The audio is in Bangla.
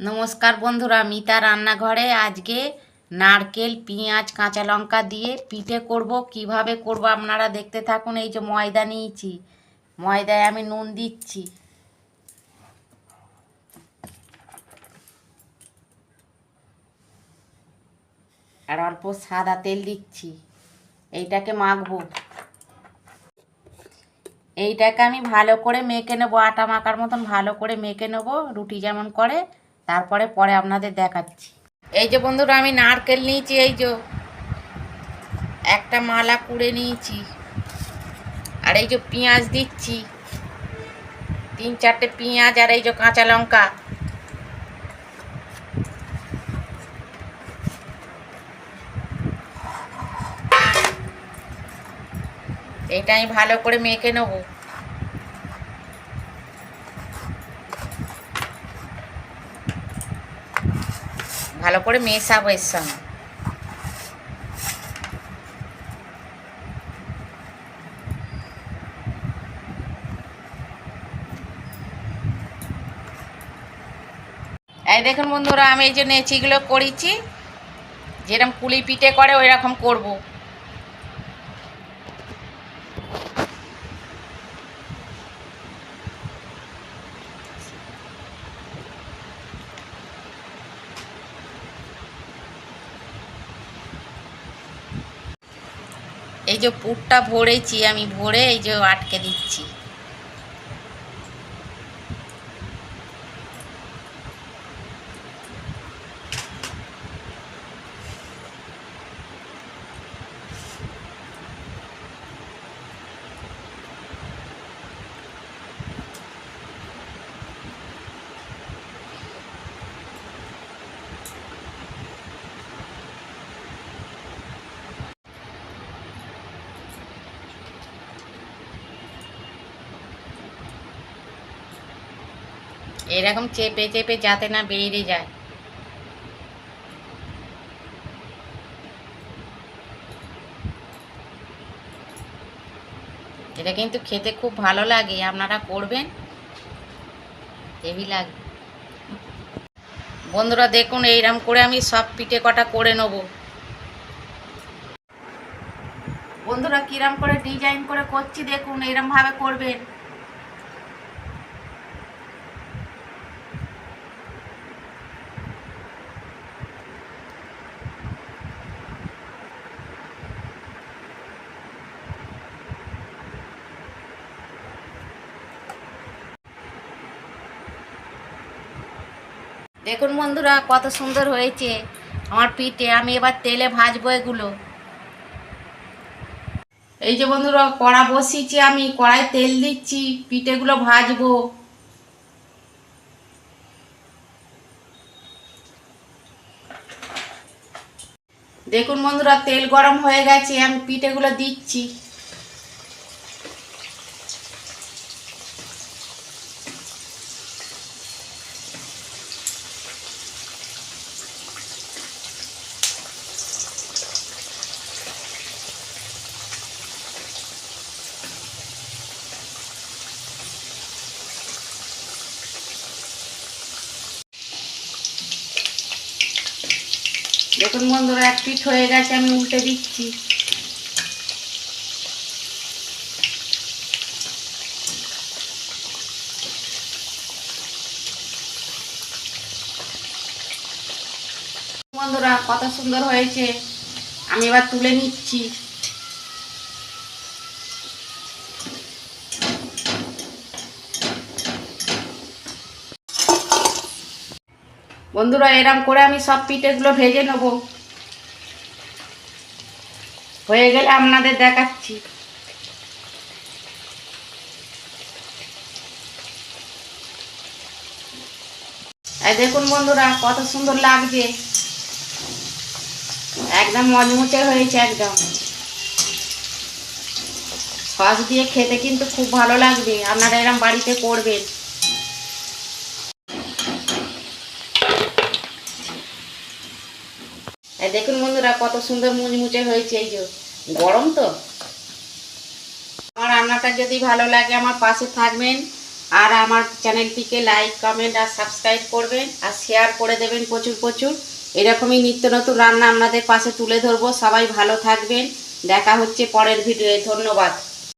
নমস্কার বন্ধুরা, মিতা রান্নাঘরে। আজকে নারকেল, পেঁয়াজ, কাঁচা লঙ্কা দিয়ে পিঠে করব। কীভাবে করব আপনারা দেখতে থাকুন। এই যে ময়দা নিয়েছি। ময়দায় আমি নুন দিচ্ছি। আর অল্প সাদা তেল দিচ্ছি। এইটাকে মাখবো। এইটাকে আমি ভালো করে মেখে নেব। আটা মাখার মতন ভালো করে মেখে নেব। রুটি যেমন করে তারপরে পরে আপনাদের দেখাচ্ছি। এই যে বন্ধুরা, আমি নারকেল নিয়েছি, এই যে একটা মালা কুড়ে নিয়েছি, আর এই যে পেঁয়াজ দিচ্ছি, তিন চারটে পেঁয়াজ আর এই যে কাঁচা লঙ্কা। এটা আমি ভালো করে মেখে নেব। ভালো করে মেশাবো এর সঙ্গে। এই দেখুন বন্ধুরা, আমি এই যে নেচিগুলো করেছি যেরকম কুলি পিঠে করে ওই রকম করব। এই যে পুরটা ভরেছি আমি ভরে এই যে আটকে দিচ্ছি। এরকম চেপে চেপে যাতে না বেরিয়ে যায়। এটা কিন্তু খেতে খুব ভালো লাগে, আপনারা করবেন? হেভি লাগে। বন্ধুরা, দেখুন এইরকম করে আমি সব পিঠে কটা করে নেব। বন্ধুরা, কিরম করে ডিজাইন করে করছি, দেখুন ভাবে করবেন। দেখুন বন্ধুরা, কত সুন্দর হয়েছে। আমার পিঠে, আমি এবার তেলে ভাজবো এগুলো। এই যে বন্ধুরা, কড়া বসিয়েছি আমি কড়াই তেল দিচ্ছি, পিঠেগুলো ভাজবো। দেখুন বন্ধুরা, তেল গরম হয়ে গেছে, আমি পিঠেগুলো দিচ্ছি। দেখুন বন্ধুরা, এক পিঠ হয়ে গেছে, আমি উল্টে দিচ্ছি। বন্ধুরা কত সুন্দর হয়েছে। আমি এবার তুলে নিচ্ছি। বন্ধুরা, এরম করে আমি সব পিঠেগুলো ভেজে নেব। হয়ে গেলে আপনাদের দেখাচ্ছি। দেখুন বন্ধুরা, কত সুন্দর লাগছে। একদম মজমুচে হয়েছে একদম। সস দিয়ে খেতে কিন্তু খুব ভালো লাগবে, আপনারা এরম বাড়িতে করবেন এই দেখুন বন্ধুরা, কত সুন্দর মুচমুচে হয়েছে এই যে। গরম তো? আমার রান্নাটা যদি ভালো লাগে, আমার পাশে থাকবেন। আর আমার চ্যানেলটিকে লাইক কমেন্ট আর সাবস্ক্রাইব করবেন। আর শেয়ার করে দেবেন প্রচুর প্রচুর। এরকমই নিত্য নতুন রান্না আপনাদের পাশে তুলে ধরবো। সবাই ভালো থাকবেন। দেখা হচ্ছে পরের ভিডিওয়ে ধন্যবাদ।